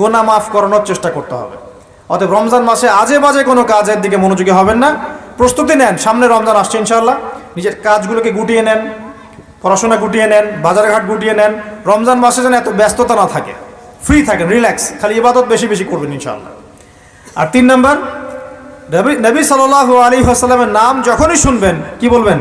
গোনা মাফ করানোর চেষ্টা করতে হবে। অতএব রমজান মাসে আজে বাজে কোনো কাজের দিকে মনোযোগী হবেন না। প্রস্তুতি নেন, সামনে রমজান আসছে ইনশাল্লাহ নিজের কাজগুলোকে গুটিয়ে নেন, পড়াশোনা গুটিয়ে নেন, বাজারঘাট গুটিয়ে নেন। রমজান মাসে যেন এত ব্যস্ততা না থাকে। ফ্রি থাকেন রিল্যাক্স খালি ইবাদত বেশি বেশি করবেন ইনশাল্লাহ আর তিন নম্বর, নবী নবী সাল্লাহ আলী আসাল্লামের নাম যখনই শুনবেন, কি বলবেন?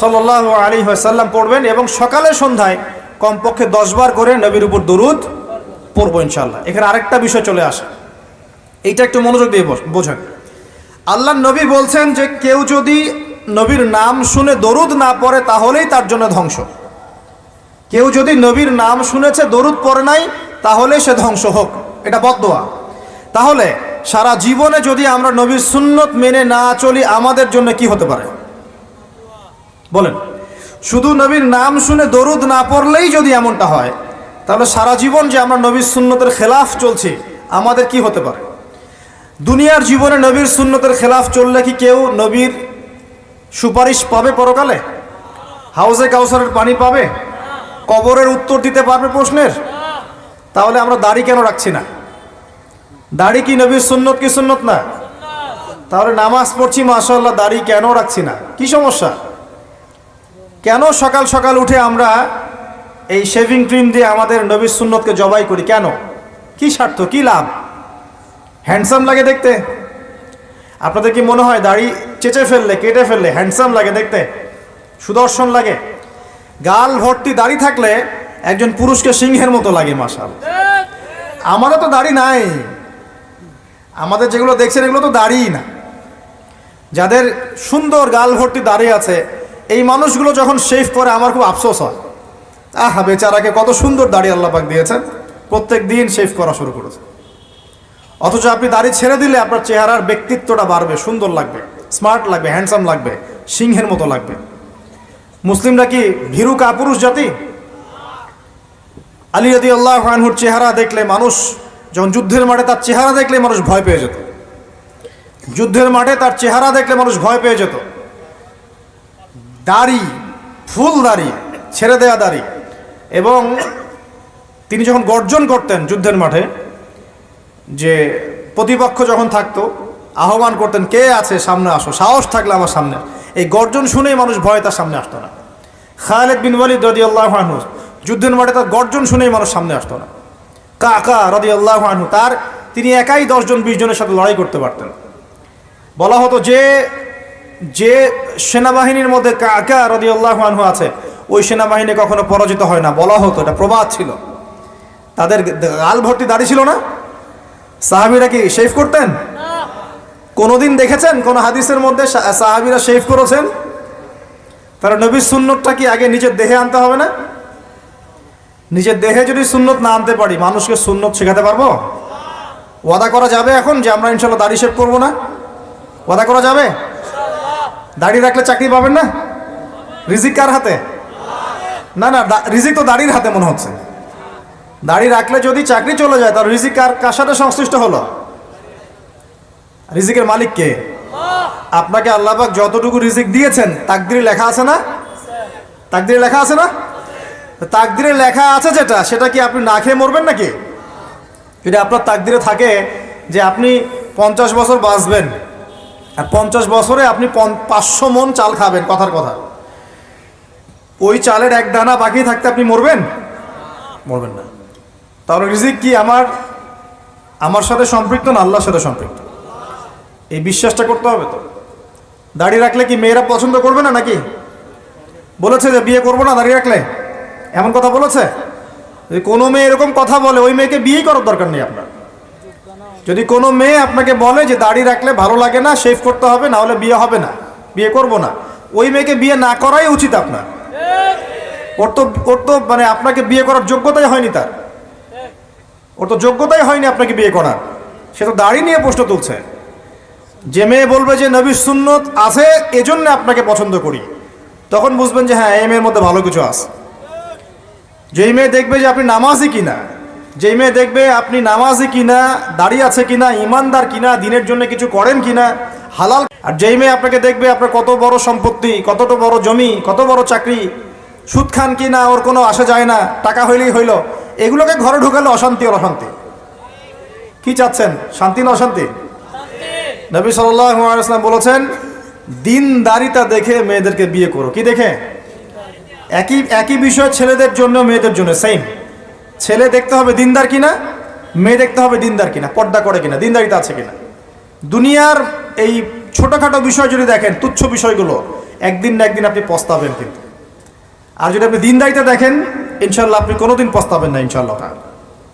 সাল্লাহ আলী আসাল্লাম পড়বেন এবং সকালে সন্ধ্যায় কমপক্ষে দশবার করে নবীর উপর দরুদ পড়ব ইনশাল্লাহ এখানে আরেকটা বিষয় চলে আসে। এইটা একটু মনোযোগ দিয়ে বোঝেন। আল্লাহ নবী বলছেন যে, কেউ যদি নবীর নাম শুনে দরুদ না পড়ে, তাহলেই তার জন্য ধ্বংস। কেউ যদি নবীর নাম শুনেছে, দরুদ পড়ে নাই তাহলে সে ধ্বংস হোক। এটা বদোয়া তাহলে সারা জীবনে যদি আমরা নবীর সুন্নত মেনে না চলি, আমাদের জন্য কি হতে পারে? বলেন। শুধু নবীর নাম শুনে দরুদ না পড়লেই যদি এমনটা হয় তাহলে সারা জীবন যে আমরা নবীর সুন্নতের খেলাফ চলছি, আমাদের কি হতে পারে? দুনিয়ার জীবনে নবীর সুন্নতের খেলাফ চললে কি কেউ নবীর সুপারিশ পাবে পরকালে? হাউজে কাউসারের পানি পাবে? কবরের উত্তর দিতে পারবে প্রশ্নের? তাহলে আমরা দাড়ি কেন রাখছি না? দাড়ি কি নবীর সুন্নত কি সুন্নত না? তাহলে নামাজ পড়ছি মাশাল্লাহ দাড়ি কেন রাখছি না? কি সমস্যা? কেন সকাল সকাল উঠে আমরা এই শেভিং ক্রিম দিয়ে আমাদের নবীর সুন্নতকে জবাই করি, কেন? কি স্বার্থ, কি লাভ? হ্যান্ডসাম লাগে দেখতে। আপনাদের কি মনে হয় দাড়ি চেচে ফেললে, কেটে ফেললে হ্যান্ডসাম লাগে দেখতে? সুদর্শন লাগে। গাল ভর্তি দাড়ি থাকলে একজন পুরুষকে সিংহের মতো লাগে মাসাল আমারও তো দাড়ি নাই। আমাদের যেগুলো দেখছেন, এগুলো তো দাড়িই না। যাদের সুন্দর গাল ভর্তি দাড়ি আছে, এই মানুষগুলো যখন শেভ করে, আমার খুব আফসোস হয়। আহা, বেচারাকে কত সুন্দর দাড়ি আল্লাপাক দিয়েছেন। প্রত্যেক দিন শেভ করা শুরু করেছে। অথচ আপনি দাড়ি ছেড়ে দিলে আপনার চেহারার ব্যক্তিত্বটা বাড়বে, সুন্দর লাগবে, স্মার্ট লাগবে, হ্যান্ডসাম লাগবে, সিংহের মতো লাগবে। মুসলিমরা কি ভীরু কাপুরুষ জাতি? আলী আল্লাহ আনহুর চেহারা দেখলে মানুষ, যখন যুদ্ধের মাঠে তার চেহারা দেখলে মানুষ ভয় পেয়ে যেত। যুদ্ধের মাঠে তার চেহারা দেখলে মানুষ ভয় পেয়ে যেত। দাড়ি, ফুল দাড়ি, ছেড়ে দেয়া দাড়ি এবং তিনি যখন গর্জন করতেন যুদ্ধের মাঠে, যে প্রতিপক্ষ যখন থাকতো, আহ্বান করতেন, কে আছে? সামনে আসো। সাহস থাকলে আমার সামনে। এই গর্জন শুনেই মানুষ ভয়ে তার সামনে আসতো না। খালেদ বিন ওয়ালিদ রদি আল্লাহ আনহু, যুদ্ধের মাঠে তার গর্জন শুনেই মানুষ সামনে আসতো না। কাকা রদি আল্লাহ আনহু, তার তিনি একাই দশজন, বিশ জনের সাথে লড়াই করতে পারতেন। বলা হতো যে যে সেনাবাহিনীর মধ্যে কাকা রদি আল্লাহ আনহু আছে ওই সেনাবাহিনী কখনো পরাজিত হয় না। বলা হতো, এটা প্রবাদ ছিল। তাদের গাল ভর্তি দাড়ি ছিল না? সাহাবিরা কি শেভ করতেন? কোনোদিন দেখেছেন? কোন হাদিসের মধ্যে সাহাবিরা শেভ করেছেন? তারা নবীর সুন্নতটা কি আগে নিজের দেহে আনতে হবে না? নিজের দেহে যদি সুন্নত না আনতে পারি, মানুষকে সুন্নত শেখাতে পারব? ওয়াদা করা যাবে এখন যে আমরা ইনশাল্লাহ দাড়ি শেভ করব না? ওয়াদা করা যাবে? দাড়ি রাখলে চাকরি পাবেন না? রিজিক কার হাতে? না না রিজিক তো দাড়ির হাতে মনে হচ্ছে। দাড়ি রাখলে যদি চাকরি চলে যায়, তার রিজিক কার কার সাথে সংশ্লিষ্ট হলো? রিজিকের মালিক কে? আপনাকে আল্লাহবাক যতটুকু রিজিক দিয়েছেন, তাকদিরে লেখা আছে না? তাকদিরে লেখা আছে না? তাকদিরে লেখা আছে যেটা, সেটা কি আপনি না খেয়ে মরবেন নাকি? যদি আপনার তাকদিরে থাকে যে আপনি পঞ্চাশ বছর বাঁচবেন, আর পঞ্চাশ বছরে আপনি পন- পাঁচশো মন চাল খাবেন, কথার কথা। ওই চালের এক দানা বাকি থাকতে আপনি মরবেন? মরবেন না। তাহলে রিজিক কি আমার? আমার সাথে সম্পৃক্ত না আল্লাহর সাথে সম্পৃক্ত? এই বিশ্বাসটা করতে হবে তো। দাড়ি রাখলে কি মেয়েরা পছন্দ করবে না নাকি? বলেছে যে বিয়ে করব না দাড়ি রাখলে। এমন কথা বলেছে? যদি কোনো মেয়ে এরকম কথা বলে, ওই মেয়েকে বিয়েই করার দরকার নেই আপনার। যদি কোনো মেয়ে আপনাকে বলে যে দাড়ি রাখলে ভালো লাগে না শেভ করতে হবে, না হলে বিয়ে হবে না, বিয়ে করব না, ওই মেয়েকে বিয়ে না করাই উচিত আপনার। ওর তো ওর তো মানে আপনাকে বিয়ে করার যোগ্যতাই হয়নি তার। ওর তো যোগ্যতাই হয়নি আপনাকে বিয়ে করার। সে তো দাড়ি নিয়ে প্রশ্ন তুলছে। যে মেয়ে বলবে যে নবীর সুন্নত আছে, এজন্য আপনাকে পছন্দ করি। তখন বুঝবেন যে হ্যাঁ এই মেয়ের মধ্যে ভালো কিছু আছে। যেই মেয়ে দেখবে যে আপনি নামাজি কিনা, যেই মেয়ে দেখবে আপনি নামাজি কিনা, দাড়ি আছে কিনা, ইমানদার কিনা, দিনের জন্য কিছু করেন কিনা, হালাল আর যেই মেয়ে আপনাকে দেখবে আপনার কত বড় সম্পত্তি, কতটা বড় জমি, কত বড় চাকরি সুদ খান কি না, ওর কোনো আসা যায় না, টাকা হইলেই হইল। এগুলোকে ঘরে ঢুকালে অশান্তি আর অশান্তি। কি চাচ্ছেন? শান্তি না অশান্তি? নবী সাল্লাম বলেছেন দিনদারিতা দেখে মেয়েদেরকে বিয়ে করো। কি দেখে? একই একই বিষয় ছেলেদের জন্য, মেয়েদের জন্য সেম ছেলে দেখতে হবে দিনদার কিনা, মেয়ে দেখতে হবে দিনদার কিনা, পর্দা করে কিনা, দিনদারিতা আছে কিনা। দুনিয়ার এই ছোটোখাটো বিষয় যদি দেখেন, তুচ্ছ বিষয়গুলো, একদিন না একদিন আপনি পস্তাবেন কিন্তু। আর যদি আপনি দিনদারিতা দেখেন ইনশাল্লাহ আপনি কোনোদিন পস্তাবেন না ইনশাল্লাহ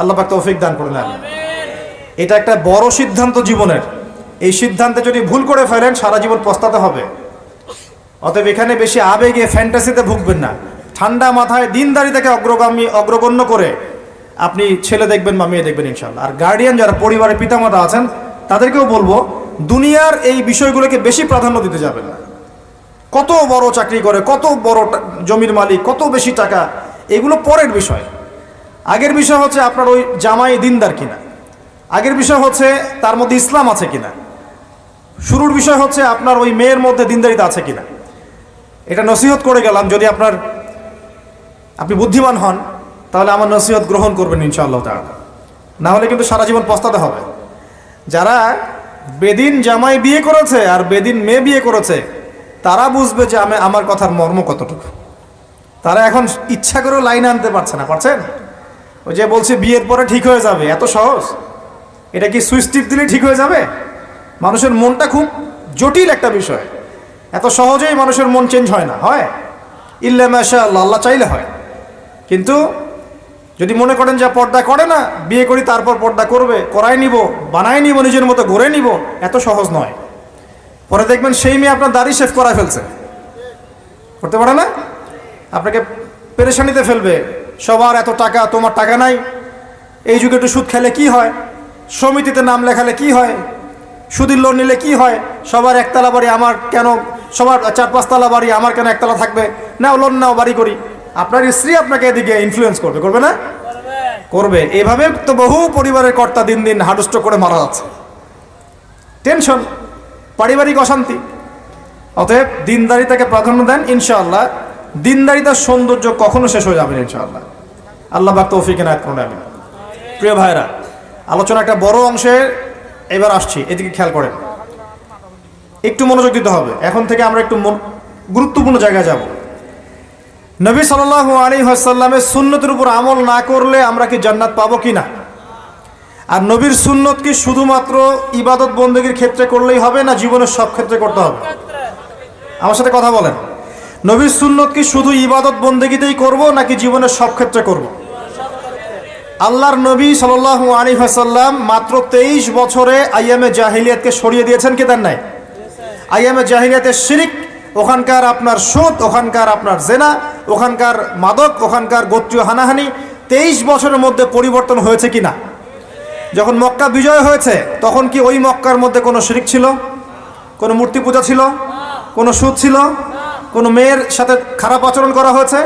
আল্লাহ পাক তৌফিক দান করে নেন। এটা একটা বড় সিদ্ধান্ত জীবনের। এই সিদ্ধান্তে যদি ভুল করে ফেলেন, সারা জীবন পস্তাতে হবে। অতএব এখানে বেশি আবেগে ফ্যান্টাসিতে ভুগবেন না। ঠান্ডা মাথায় দিনদারিতাকে অগ্রগামী, অগ্রগণ্য করে আপনি ছেলে দেখবেন বা মেয়ে দেখবেন ইনশাল্লাহ আর গার্ডিয়ান যারা পরিবারের পিতামাতা আছেন, তাদেরকেও বলব, দুনিয়ার এই বিষয়গুলোকে বেশি প্রাধান্য দিতে যাবেন না। কত বড় চাকরি করে, কত বড় জমির মালিক, কত বেশি টাকা, এগুলো পরের বিষয়। আগের বিষয় হচ্ছে আপনার ওই জামাই দিনদার কিনা। আগের বিষয় হচ্ছে তার মধ্যে ইসলাম আছে কিনা। শুরুর বিষয় হচ্ছে আপনার ওই মেয়ের মধ্যে দিনদারিতা আছে কিনা। এটা নসিহত করে গেলাম, যদি আপনার আপনি বুদ্ধিমান হন, তাহলে আমার নসিহত গ্রহণ করবেন ইনশাআল্লাহ তাআলা। না হলে কিন্তু সারা জীবন পস্তাতে হবে। যারা বেদিন জামাই বিয়ে করেছে আর বেদিন মেয়ে বিয়ে করেছে তারা বুঝবে যে আমি আমার কথার মর্ম কতটুকু। তারা এখন ইচ্ছা করেও লাইনে আনতে পারছে না, পারছেন? ওই যে বলছে বিয়ের পরে ঠিক হয়ে যাবে, এত সহজ। এটা কি সুইচ টিপ দিলে ঠিক হয়ে যাবে? মানুষের মনটা খুব জটিল একটা বিষয়। এত সহজেই মানুষের মন চেঞ্জ হয় না, হয়? ইল্লা মাশা আল্লাহ চাইলে হয়। কিন্তু যদি মনে করেন যে পর্দা করে না, বিয়ে করি, তারপর পর্দা করবে, করাই নিব, বানাই নিব, নিজের মতো গড়ে নিব, এত সহজ নয়। পরে দেখবেন সেই মেয়ে আপনার দাড়ি শেভ করা ফেলছে। করতে পারে না? আপনাকে পেরেশানিতে ফেলবে। সবার এত টাকা, তোমার টাকা নাই। এই যুগে একটু সুদ খেলে কি হয়? সমিতিতে নাম লেখালে কি হয়? সুদের লোন নিলে কি হয়? সবার একতলা বাড়ি আমার কেন? সবার চার পাঁচতলা বাড়ি আমার কেন একতলা থাকবে? নাও লোন নাও, বাড়ি করি। আপনার স্ত্রী আপনাকে এদিকে ইনফ্লুয়েন্স করবে করবে না? করবে। এভাবে তো বহু পরিবারের কর্তা দিন দিন হাডুষ্ট করে মারা যাচ্ছে। টেনশন পারিবারিক অশান্তি। অতএব দিনদারিতাকে প্রাধান্য দেন, ইনশাআল্লাহ। দিনদারিতার সৌন্দর্য কখনো শেষ হয়ে যাবে না, ইনশাআল্লাহ। আল্লাহ বাক তৌফিক এনায়ত করুন, আমিন। প্রিয় ভাইরা আলোচনা একটা বড় অংশে এবার আসছি, এদিকে খেয়াল করেন। একটু মনোযোগ দিতে হবে। এখন থেকে আমরা একটু গুরুত্বপূর্ণ জায়গায় যাব। নবী সাল্লাল্লাহু আলী হাসাল্লামের সুন্নতের উপর আমল না করলে আমরা কি জান্নাত পাবো কি না আর নবীর সুন্নত কি শুধুমাত্র ইবাদত বন্দীর ক্ষেত্রে করলেই হবে না জীবনের সব ক্ষেত্রে করতে হবে? আমার সাথে কথা বলেন। নবীর সুন্নত কি শুধু ইবাদত বন্দেগিতেই করব নাকি জীবনের সব ক্ষেত্রে করব? আল্লাহর নবী সাল আলী হাসাল্লাম মাত্র তেইশ বছরে আইয়ামে জাহিলিয়াতকে সরিয়ে দিয়েছেন কি দেন নাই? আইয়ামে জাহিলিয়াতের শিরিক, ওখানকার আপনার সুদ, ওখানকার আপনার জেনা, ওখানকার মাদক, ওখানকার গোত্রীয় হানাহানি, তেইশ বছরের মধ্যে পরিবর্তন হয়েছে কি না যখন মক্কা বিজয় হয়েছে, তখন কি ওই মক্কার মধ্যে কোনো শিরিক ছিল? কোনো মূর্তি পূজা ছিল? কোনো সুদ ছিল? কোনো মেয়ের সাথে খারাপ আচরণ করা হয়েছে?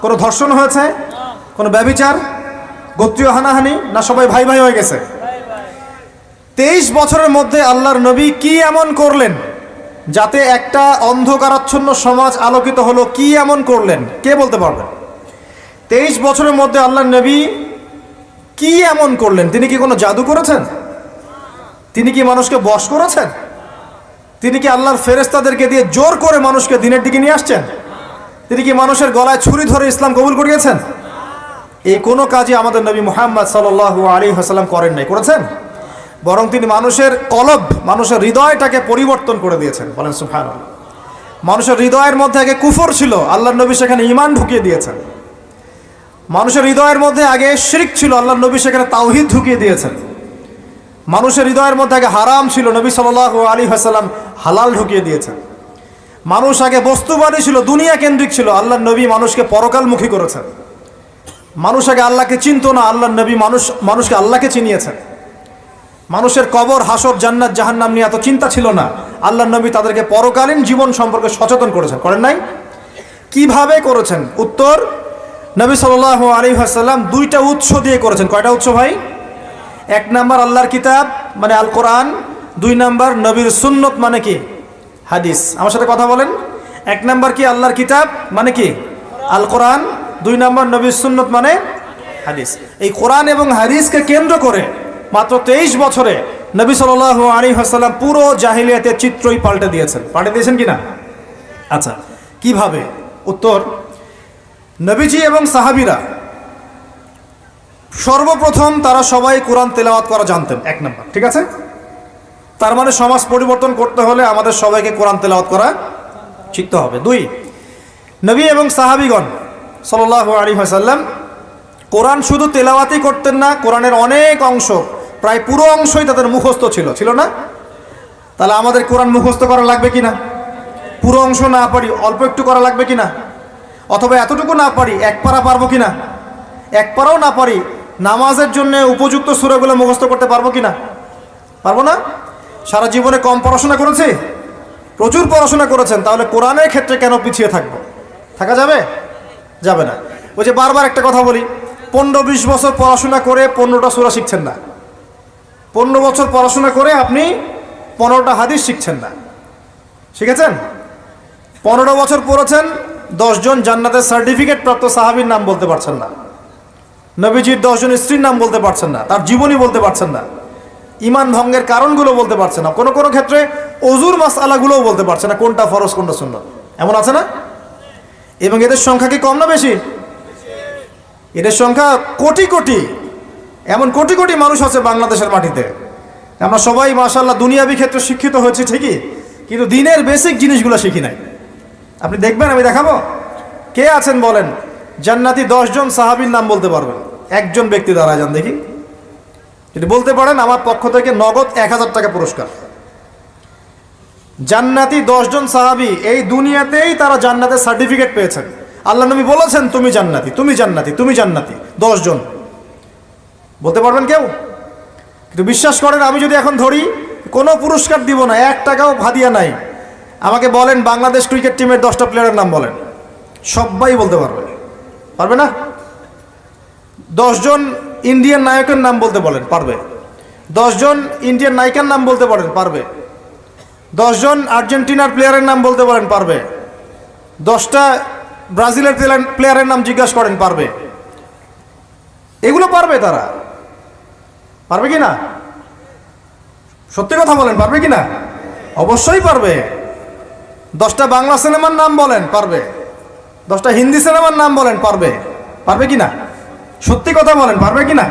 কোনো ধর্ষণ হয়েছে? কোনো ব্যবিচার? গোত্রীয় হানাহানি? না সবাই ভাই ভাই হয়ে গেছে? তেইশ বছরের মধ্যে আল্লাহর নবী কি এমন করলেন যাতে একটা অন্ধকারাচ্ছন্ন সমাজ আলোকিত হলো? কি এমন করলেন? কে বলতে পারবেন তেইশ বছরের মধ্যে আল্লাহর নবী কি এমন করলেন? তিনি কি কোনো জাদু করেছেন? তিনি কি মানুষকে বশ করেছেন? তিনি কি আল্লাহর ফেরেস্তাদেরকে দিয়ে জোর করে মানুষকে দিনের দিকে নিয়ে আসছেন? তিনি কি মানুষের গলায় ছুরি ধরে ইসলাম কবুল করিয়েছেন? এই কোনো কাজই আমাদের নবী মুহাম্মদ সাল আলী হাসাল্লাম করেন নাই। করেছেন? বরং তিনি মানুষের কলব, মানুষের হৃদয়টাকে পরিবর্তন করে দিয়েছেন। বলেন সুফান মানুষের হৃদয়ের মধ্যে আগে কুফর ছিল। আল্লাহ নবী সেখানে ইমান ঢুকিয়ে দিয়েছেন। মানুষের হৃদয়ের মধ্যে আগে শিরিক ছিল, আল্লাহ নবী সেখানে তাওহিদ ঢুকিয়ে দিয়েছেন। মানুষের হৃদয়ের মধ্যে আগে হারাম ছিল, নবী সাল আলী হাসাল্লাম হালাল ঢুকিয়ে দিয়েছেন। মানুষ আগে বস্তুবাদী ছিল, দুনিয়া কেন্দ্রিক ছিল আল্লাহ নবী মানুষকে পরকালমুখী করেছেন। মানুষ আগে আল্লাহকে চিনত না আল্লাহ নবী মানুষ, মানুষকে আল্লাহকে চিনিয়েছেন। মানুষের কবর, হাসর, জান্নাত, জাহান্নাম নিয়ে এত চিন্তা ছিল না আল্লাহ নবী তাদেরকে পরকালীন জীবন সম্পর্কে সচেতন করেছেন। করেন নাই? কীভাবে করেছেন? উত্তর নবী সাল আলী হাসাল্লাম দুইটা উৎস দিয়ে করেছেন। কয়টা উৎস ভাই? এক নাম্বার আল্লাহর কিতাব মানে আল কোরআন দুই নাম্বার নবীর সুন্নত মানে কি? হাদিস। আমার সাথে কথা বলেন। এক নাম্বার কি আল্লাহর কিতাব মানে কি? আল কোরআন দুই নাম্বার নবীর সুন্নত মানে হাদিস। এই কোরআন এবং হাদিসকে কেন্দ্র করে মাত্র তেইশ বছরে নবী সাল আলী হাসাল্লাম পুরো জাহিলিয়াতের চিত্রই পাল্টে দিয়েছেন। পাল্টে দিয়েছেন কি না আচ্ছা কীভাবে? উত্তর নবীজি এবং সাহাবিরা সর্বপ্রথম তারা সবাই কোরআন তেলাওয়াত করা জানতেন, এক নম্বর, ঠিক আছে? তার মানে সমাজ পরিবর্তন করতে হলে আমাদের সবাইকে কোরআন তেলাওয়াত করা শিখতে হবে। দুই, নবী এবং সাহাবিগণ সাল্লাহ আলী হাসাল্লাম কোরআন শুধু তেলাওয়াতই করতেন না, কোরআনের অনেক অংশ, প্রায় পুরো অংশই তাদের মুখস্থ ছিল ছিল না? তাহলে আমাদের কোরআন মুখস্থ করা লাগবে কি না পুরো অংশ না পারি অল্প একটু করা লাগবে কি না অথবা এতটুকু না পারি, এক পারা পারব কি না এক পারাও না পারি, নামাজের জন্য উপযুক্ত সুরাগুলো মুখস্থ করতে পারব কি না পারব না? সারা জীবনে কম পড়াশোনা করেছি? প্রচুর পড়াশোনা করেছেন, তাহলে কোরআনের ক্ষেত্রে কেন পিছিয়ে থাকব? থাকা যাবে? যাবে না। ওই যে বারবার একটা কথা বলি, পনেরো বিশ বছর পড়াশোনা করে পনেরোটা সুরা শিখছেন না। পনেরো বছর পড়াশোনা করে আপনি পনেরোটা হাদিস শিখছেন না। শিখেছেন? পনেরো বছর পড়েছেন দশজন জান্নাতের সার্টিফিকেট প্রাপ্ত সাহাবির নাম বলতে পারছেন না। নবীজির দশজন স্ত্রীর নাম বলতে পারছেন না। তার জীবনী বলতে পারছেন না। ইমান ভঙ্গের কারণগুলো বলতে পারছে না। কোনো কোনো ক্ষেত্রে অজুর মাসালাগুলোও বলতে পারছে না, কোনটা ফরজ, কোনটা সুন্নত। এমন আছে না? এবং এদের সংখ্যা কি কম না বেশি? এদের সংখ্যা কোটি কোটি। এমন কোটি কোটি মানুষ আছে বাংলাদেশের মাটিতে। আমরা সবাই মাশাল্লাহ দুনিয়াবি ক্ষেত্রে শিক্ষিত হয়েছি ঠিকই, কিন্তু দিনের বেসিক জিনিসগুলো শিখি নাই। আপনি দেখবেন, আমি দেখাবো। কে আছেন বলেন? জান্নাতি দশজন সাহাবীর নাম বলতে পারবেন। একজন ব্যক্তি দ্বারা যান, দেখি। যদি বলতে পারেন, আমার পক্ষ থেকে নগদ এক হাজার টাকা পুরস্কার। জান্নাতি দশজন সাহাবি এই দুনিয়াতেই তারা জান্নাতের সার্টিফিকেট পেয়েছেন। আল্লাহ নবী বলেছেন, তুমি জান্নাতি তুমি জান্নাতি তুমি জান্নাতি, দশজন। বলতে পারবেন কেউ? কিন্তু বিশ্বাস করেন, আমি যদি এখন ধরি, কোনো পুরস্কার দিব না, এক টাকাও ভাদিয়া নাই। আমাকে বলেন বাংলাদেশ ক্রিকেট টিমের দশটা প্লেয়ারের নাম বলেন। সবাই বলতে পারবে। পারবে না? দশজন ইন্ডিয়ান নায়কের নাম বলতে বলেন, পারবে। দশজন ইন্ডিয়ান নায়িকার নাম বলতে পারেন পারবে। দশজন আর্জেন্টিনার প্লেয়ারের নাম বলতে পারেন পারবে। দশটা ব্রাজিলের প্লেয়ারের নাম জিজ্ঞাসা করেন, পারবে। এগুলো পারবে তারা। পারবে কি না? সত্যি কথা বলেন, পারবে কি না? অবশ্যই পারবে। দশটা বাংলা সিনেমার নাম বলেন, পারবে। দশটা হিন্দি সিনেমার নাম বলেন, পারবে। পারবে কি না? সত্যি কথা বলেন, পারবে কি না?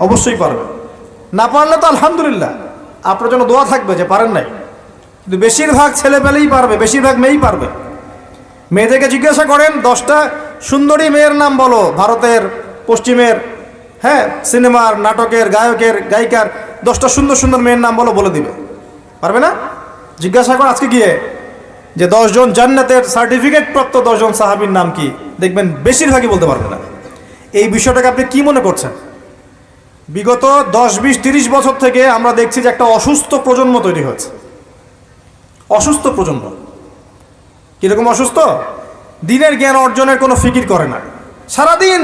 অবশ্যই পারবে। না পারলে তো আলহামদুলিল্লাহ। আপনার জন্য দোয়া থাকবে যে পারেন নাই। কিন্তু বেশিরভাগ ছেলে পেলেই পারবে, বেশিরভাগ মেয়েই পারবে। মেয়েদেরকে জিজ্ঞাসা করেন, দশটা সুন্দরী মেয়ের নাম বলো, ভারতের, পশ্চিমের হ্যাঁ সিনেমার, নাটকের, গায়কের, গায়িকার, দশটা সুন্দর সুন্দর মেয়ের নাম বলো, বলে দিবে। পারবে না? জিজ্ঞাসা করো, আজকে গিয়ে যে দশজন জান্নাতের সার্টিফিকেট প্রাপ্ত দশজন সাহাবীর নাম কি? দেখবেন বেশিরভাগই বলতে পারবে না। এই বিষয়টাকে আপনি কি মনে করছেন? বিগত দশ, বিশ, তিরিশ বছর থেকে আমরা দেখছি যে একটা অসুস্থ প্রজন্ম তৈরি হয়েছে। অসুস্থ প্রজন্ম। কীরকম অসুস্থ? দিনের জ্ঞান অর্জনের কোনো ফিকির করে না। সারাদিন